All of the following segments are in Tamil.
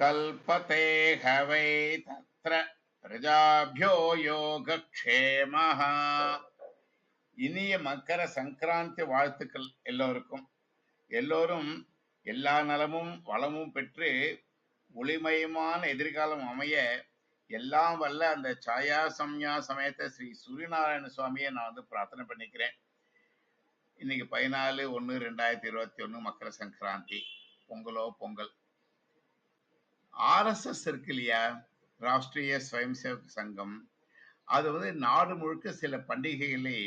கல்பதே ஹவை தத்ர பிரஜாபியோ யோகக்ஷேமஹ இனிய மக்கர சங்கராந்தி வாழ்த்துக்கள் எல்லோருக்கும். எல்லோரும் எல்லா நலமும் வளமும் பெற்று ஒளிமயமான எதிர்காலம் அமைய எல்லாம் வல்ல அந்த சாயா சம்யா சமயத்தை ஸ்ரீ சூரியநாராயண சுவாமியை நான் வந்து பிரார்த்தனை பண்ணிக்கிறேன். இன்னைக்கு பதினாலு ஒன்று ரெண்டாயிரத்தி இருபத்தி ஒன்று மக்கர சங்கராந்தி. பொங்கலோ பொங்கல். ஆர்எஸ்எஸ் இருக்கு இல்லையா? ராஷ்டிரிய ஸ்வயம் சேவக் சங்கம். அது வந்து நாடு முழுக்க சில பண்டிகைகளை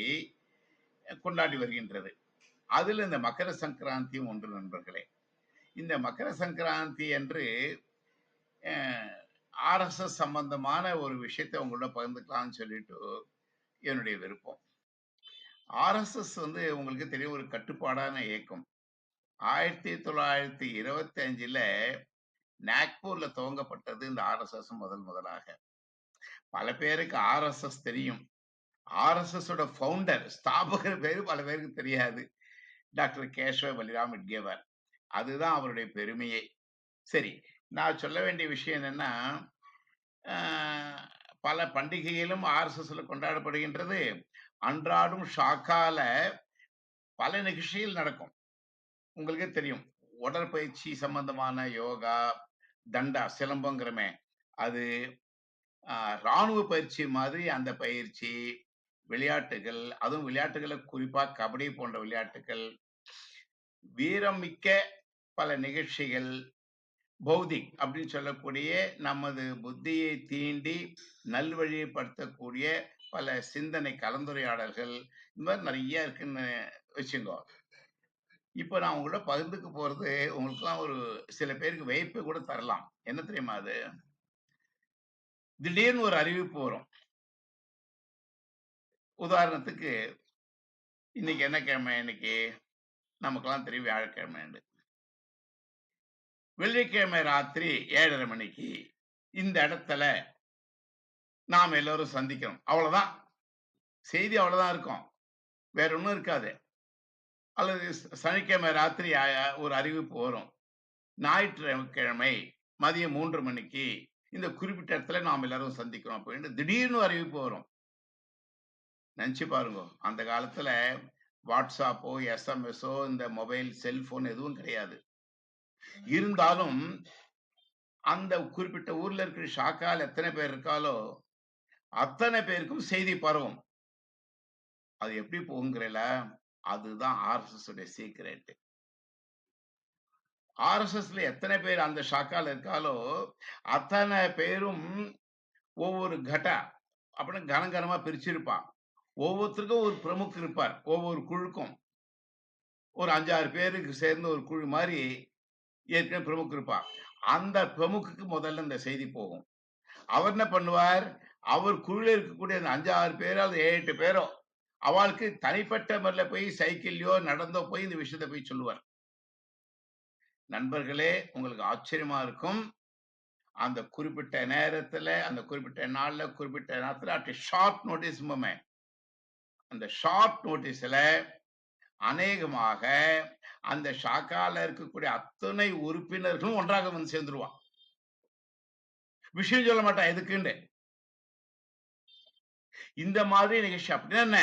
கொண்டாடி வருகின்றது. அதில் இந்த மகர சங்கராந்தியும் ஒன்று நண்பர்களே. இந்த மகர சங்கராந்தி என்று ஆர்எஸ்எஸ் சம்பந்தமான ஒரு விஷயத்தை உங்களோட பகிர்ந்துக்கலாம்னு சொல்லிட்டு என்னுடைய விருப்பம். ஆர்எஸ்எஸ் வந்து உங்களுக்கு தெரியும் ஒரு கட்டுப்பாடான இயக்கம். ஆயிரத்தி தொள்ளாயிரத்தி இருபத்தி அஞ்சில் நாக்பூர்ல துவங்கப்பட்டது இந்த ஆர்எஸ்எஸ் முதல் முதலாக. பல பேருக்கு ஆர்எஸ்எஸ் தெரியும். ஆர்எஸ்எஸ் ஃபவுண்டர் ஸ்தாபகர் பேரு பல பேருக்கு தெரியாது. டாக்டர் கேசவ பலிராம் இட்கேவர். அதுதான் அவருடைய பெருமையே. சரி நான் சொல்ல வேண்டிய விஷயம் என்னன்னா பல பண்டிகைகளும் ஆர்எஸ்எஸ்ல கொண்டாடப்படுகின்றது. அன்றாடும் ஷாக்கால பல நிகழ்ச்சிகள் நடக்கும். உங்களுக்கே தெரியும். உடற்பயிற்சி சம்பந்தமான யோகா தண்டா சிலம்பங்கிறமே. அது இராணுவ பயிற்சி மாதிரி அந்த பயிற்சி விளையாட்டுகள் அதுவும் விளையாட்டுகளை குறிப்பா கபடி போன்ற விளையாட்டுகள் வீரம் மிக்க பல நிகழ்ச்சிகள் பௌதிக் அப்படின்னு சொல்லக்கூடிய நமது புத்தியை தீண்டி நல்வழிப்படுத்தக்கூடிய பல சிந்தனை கலந்துரையாடல்கள் இந்த மாதிரி நிறைய இருக்குன்னு வச்சுங்கோ இப்போ நான் உங்களோட பகிர்ந்துக்கு போறது உங்களுக்குலாம் ஒரு சில பேருக்கு வைப்பு கூட தரலாம். என்ன தெரியுமா அது? திடீர்னு ஒரு அறிவிப்பு வரும். உதாரணத்துக்கு இன்னைக்கு என்ன கிழமை இன்னைக்கு? நமக்கெல்லாம் தெரியும் வியாழக்கிழமை வெள்ளிக்கிழமை ராத்திரி ஏழரை மணிக்கு இந்த இடத்துல நாம் எல்லோரும் சந்திக்கிறோம் அவ்வளவுதான். செய்தி அவ்வளவுதான் இருக்கும். வேற ஒன்றும் இருக்காது. அல்லது சனிக்கிழமை ராத்திரி ஒரு அறிவிப்பு வரும். ஞாயிற்றுக்கிழமை மதியம் மூன்று மணிக்கு இந்த குறிப்பிட்ட இடத்துல நாம் எல்லாரும் சந்திக்கிறோம் அப்படின்னு திடீர்னு அறிவிப்பு வரும். நினச்சி பாருங்க. அந்த காலத்துல வாட்ஸ்அப்போ எஸ்எம்எஸோ இந்த மொபைல் செல்போன் எதுவும் கிடையாது. இருந்தாலும் அந்த குறிப்பிட்ட ஊர்ல இருக்கிற ஷாக்கால் எத்தனை பேர் இருக்காலோ அத்தனை பேருக்கும் செய்தி பரவும். அது எப்படி போகுங்கிறல அதுதான் ஆர்எஸ்எஸ் உடைய சீக்ரெட் ஆர்எஸ்எஸ்ல எத்தனை பேர் அந்த ஷாக்கால இருக்காலோ அத்தனை பேரும் ஒவ்வொரு கட்டா அப்படின்னு கனகனமா பிரிச்சிருப்பான். ஒவ்வொருத்தருக்கும் ஒரு பிரமுக் இருப்பார். ஒவ்வொரு குழுக்கும். ஒரு அஞ்சாறு பேருக்கு சேர்ந்த ஒரு குழு மாதிரி ஏற்கனவே பிரமுக் இருப்பார். அந்த பிரமுக்குக்கு முதல்ல இந்த செய்தி போகும். அவர் என்ன பண்ணுவார்? அவர் குழுல இருக்கக்கூடிய அந்த அஞ்சாறு பேரோ அது ஏழு எட்டு பேரோ அவளுக்கு தனிப்பட்ட முறையில் போய் சைக்கிள்லயோ நடந்தோ போய் இந்த விஷயத்த போய் சொல்லுவார். நண்பர்களே உங்களுக்கு ஆச்சரியமா இருக்கும். அந்த குறிப்பிட்ட நேரத்துல அந்த குறிப்பிட்ட நாள்ல குறிப்பிட்ட நேரத்துல அட் ஷார்ட் நோட்டீஸ் அந்த ஷார்ட் நோட்டீஸ்ல அநேகமாக அந்த ஷாக்கால இருக்கக்கூடிய அத்தனை உறுப்பினர்களும் ஒன்றாக வந்து சேர்ந்துருவான் விஷயம் சொல்ல மாட்டான் எதுக்குண்டு இந்த மாதிரி நிகழ்ச்சி அப்படின்னா என்ன?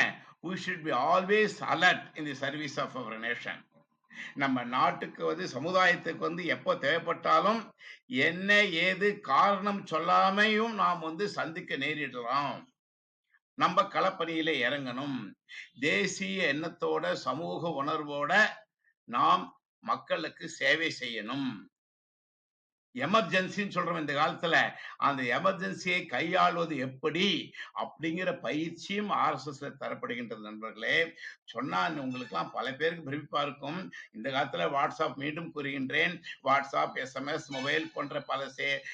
We should be always alert in the service of our nation நம்ம நாட்டுக்கு வந்து சமுதாயத்துக்கு வந்து எப்போ தேவைப்பட்டாலும் என்ன ஏது காரணம் சொல்லாமையும் நாம் வந்து சந்திக்க நேரிடலாம். நம்ம களப்பணியில இறங்கணும். தேசிய எண்ணத்தோட சமூக உணர்வோட நாம் மக்களுக்கு சேவை செய்யணும். எமர்ஜென்சின்னு சொல்றோம் இந்த காலத்துல. அந்த எமர்ஜென்சியை கையாள்வது எப்படி? அப்படிங்கிற பயிற்சியும் ஆர்எஸ்எஸ்ல தரப்படுகின்றது நண்பர்களே. சொன்னா உங்களுக்குலாம் பல பேருக்கு பிரமிப்பா இருக்கும். இந்த காலத்துல வாட்ஸ்அப் மீண்டும் கூறுகின்றேன். வாட்ஸ்அப் எஸ்எம்எஸ் மொபைல் போன்ற பல சே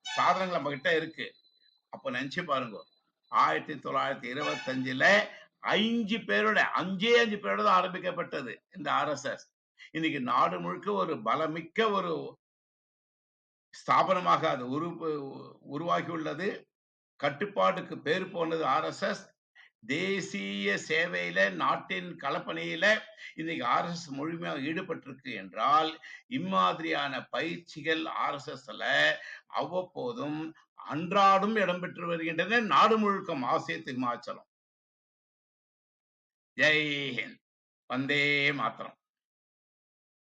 சாதனங்கள் நம்ம கிட்ட இருக்கு. அப்ப நினைச்சு பாருங்க. ஆயிரத்தி தொள்ளாயிரத்தி இருபத்தஞ்சுல அஞ்சு பேரோட அஞ்சே அஞ்சு பேரோட தான் ஆரம்பிக்கப்பட்டது இந்த ஆர்எஸ்எஸ். இன்னைக்கு நாடு முழுக்க ஒரு பலமிக்க ஒரு ஸ்தாபனமாக அது உரு உருவாகியுள்ளது கட்டுப்பாட்டுக்கு பேர் போனது ஆர்எஸ்எஸ் தேசிய சேவையில, நாட்டின் கலப்பணியில இன்னைக்கு ஆர்எஸ்எஸ் முழுமையாக ஈடுபட்டிருக்கு என்றால், இம்மாதிரியான பயிற்சிகள் ஆர்எஸ்எஸ்ல அவ்வப்போதும், அன்றாடும் இடம்பெற்று வருகின்றன. நாடு முழுக்க மாசேத்து இமாச்சலம். ஜெய் ஹிந்த். வந்தே மாத்திரம்